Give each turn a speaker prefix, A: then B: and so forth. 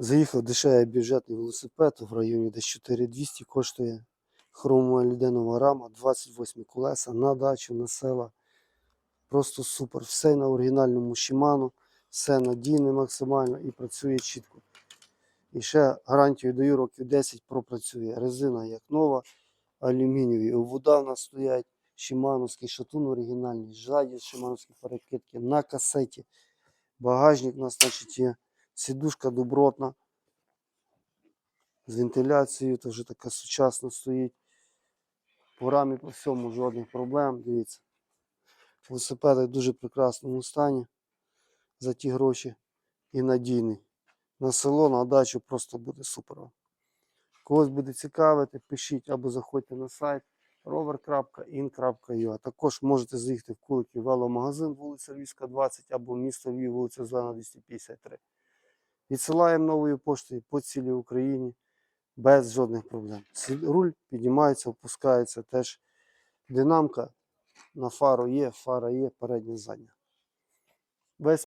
A: Заїхав дешевий бюджетний велосипед в районі десь 4200 коштує. Хромова ліденова рама, 28 колеса на дачу, на села. Просто супер. Все на оригінальному Shimano, все надійне максимально і працює чітко. І ще гарантію даю років 10 пропрацює. Резина як нова, алюмінієві. Вода в нас стоять, шимановський шатун оригінальний, ззаді шимановські перекидки на касеті. Багажник у нас значить, є. Сідушка добротна. З вентиляцією, то вже така сучасна стоїть. По рамі по всьому жодних проблем. Дивіться. Велосипед в дуже прекрасному стані за ті гроші і надійний. На село, на дачу просто буде супер. Когось буде цікавити, пишіть або заходьте на сайт rover.in.ua. Також можете заїхати в Куликів веломагазин, вулиця Львівська, 20 або місто Львів, вулиця Зелена 253. Відсилаємо новою поштою по цілій Україні без жодних проблем. Руль піднімається, опускається теж. Динамка на фару є, фара є, передня задня. Весь